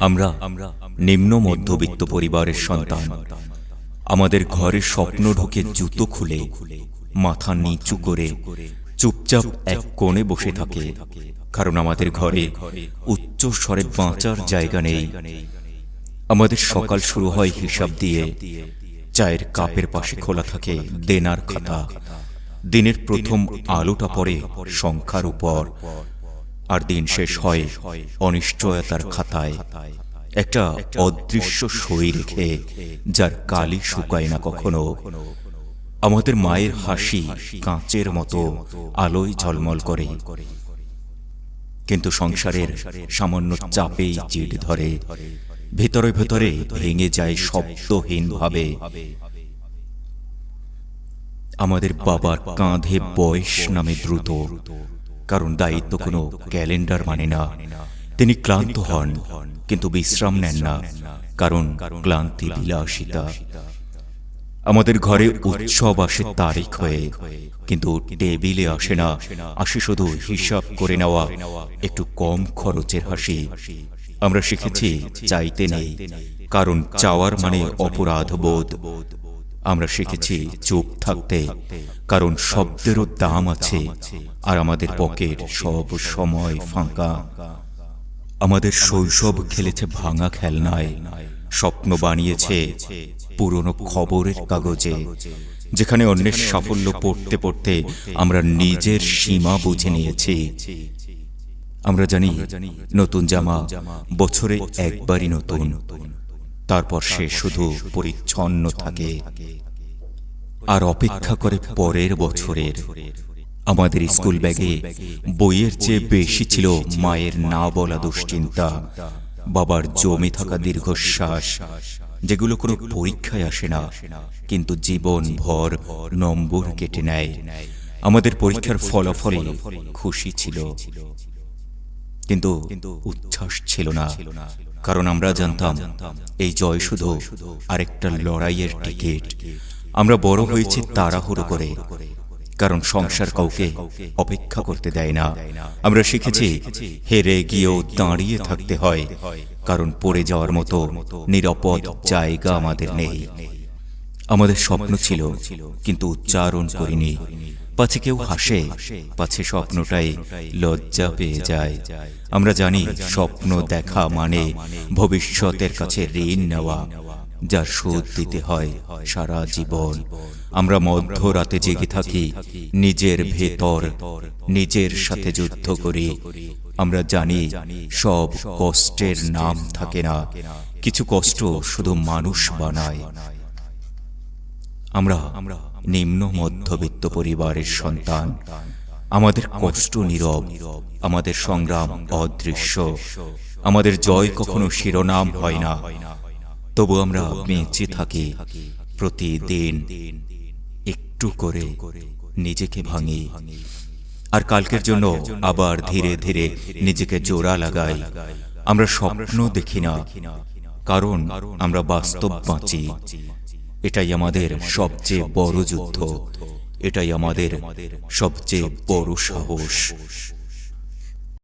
আমরা নিম্ন মধ্যবিত্ত পরিবারের সন্তান। আমাদের ঘরে স্বপ্ন ঢোকে জুতো খুলে, মাথা নিচু করে, চুপচাপ এক কোণে বসে থাকে। কারণ আমাদের ঘরে উচ্চ স্বরে বাঁচার জায়গা নেই। আমাদের সকাল শুরু হয় হিসাব দিয়ে, চায়ের কাপের পাশে খোলা থাকে দেনার খাতা। দিনের প্রথম আলোটা পড়ে সংখ্যার উপর। আর দিন শেষ হয় অনিশ্চয়তার খাতায়। একটা অদৃশ্য সই রেখে যার কালি শুকায় না কখনো। আমাদের মায়ের হাসি কাঁচের মতো আলোয় ঝলমল করে। কিন্তু সংসারের সামান্য চাপেই চিট ধরে। ভেতরে ভেতরে ভেঙে যায় শব্দহীন ভাবে। আমাদের বাবার কাঁধে বয়স নামে দ্রুত। কারণ দায়িত্ব কোনো ক্যালেন্ডার মানে না। তিনি ক্লান্ত হন, কিন্তু বিশ্রাম নেন না, কারণ ক্লান্তি বিলাসিতা। আমাদের ঘরে উৎসব আসে তারিখ হয়ে, কিন্তু টেবিলে আসে না, আসে শুধু হিসাব করে নেওয়া, একটু কম খরচের হাসি। আমরা শিখেছি চাইতে নেই, কারণ চাওয়ার মানে অপরাধ বোধ আমরা শিখেছি চুপ থাকতে কারণ শব্দেরও দাম আছে আর আমাদের পকেট সব সময় ফাঁকা। আমাদের শৈশব খেলেছে ভাঙা খেলনায় স্বপ্ন বানিয়েছে পুরনো খবরের কাগজে যেখানে অন্যের সাফল্য পড়তে পড়তে আমরা নিজের সীমা বুঝে নিয়েছি। আমরা জানি নতুন জামা বছরে একবারই নতুন। তারপর সে শুধু পরিচ্ছন্ন থাকে। আর অপেক্ষা করে পরের বছরের। আমাদের স্কুল ব্যাগে বইয়ের চেয়ে বেশি ছিল মায়ের না বলা দুশ্চিন্তা। বাবার জমে থাকা দীর্ঘশ্বাস যেগুলো কোনো পরীক্ষায় আসে না। কিন্তু জীবন ভর নম্বর কেটে নেয়। আমাদের পরীক্ষার ফলাফলে খুশি ছিল। কিন্তু উচ্ছ্বাস ছিল না। কারণ আমরা জানতাম এই জয় শুধু আরেকটা লড়াইয়ের টিকিট। আমরা বড় হয়েছি তাড়াহুড়ো করে। কারণ সংসার কাউকে অপেক্ষা করতে দেয় না। আমরা শিখেছি হেরে গিয়েও দাঁড়িয়ে থাকতে হয়। কারণ পড়ে যাওয়ার মতো নিরাপদ জায়গা আমাদের নেই। আমাদের স্বপ্ন ছিল কিন্তু উচ্চারণ করিনি। পাছে কেউ হাসে, পাছে স্বপ্নটাই লজ্জা পেয়ে যায়। আমরা জানি স্বপ্ন দেখা মানে ভবিষ্যতের কাছে ঋণ নেওয়া, যার শোধ দিতে হয় সারা জীবন। আমরা মধ্যরাতে জেগে থাকি, নিজের ভেতর, নিজের সাথে যুদ্ধ করি। আমরা জানি সব কষ্টের নাম থাকে না, কিছু কষ্ট শুধু মানুষ বানায়। আমরা নিম্ন মধ্যবিত্ত পরিবারের সন্তান। আমাদের কষ্ট নীরব, আমাদের সংগ্রাম অদৃশ্য, আমাদের জয় কখনো শিরোনাম হয় না। তবু আমরা বেঁচে থাকি, প্রতিদিন একটু করে নিজেকে ভাঙি। আর কালকের জন্য আবার ধীরে ধীরে নিজেকে জোড়া লাগাই। আমরা স্বপ্ন দেখি না, কারণ আমরা বাস্তব বাঁচি। এটাই আমাদের সবচেয়ে বড় যুদ্ধ। এটাই আমাদের সবচেয়ে বড় সাহস।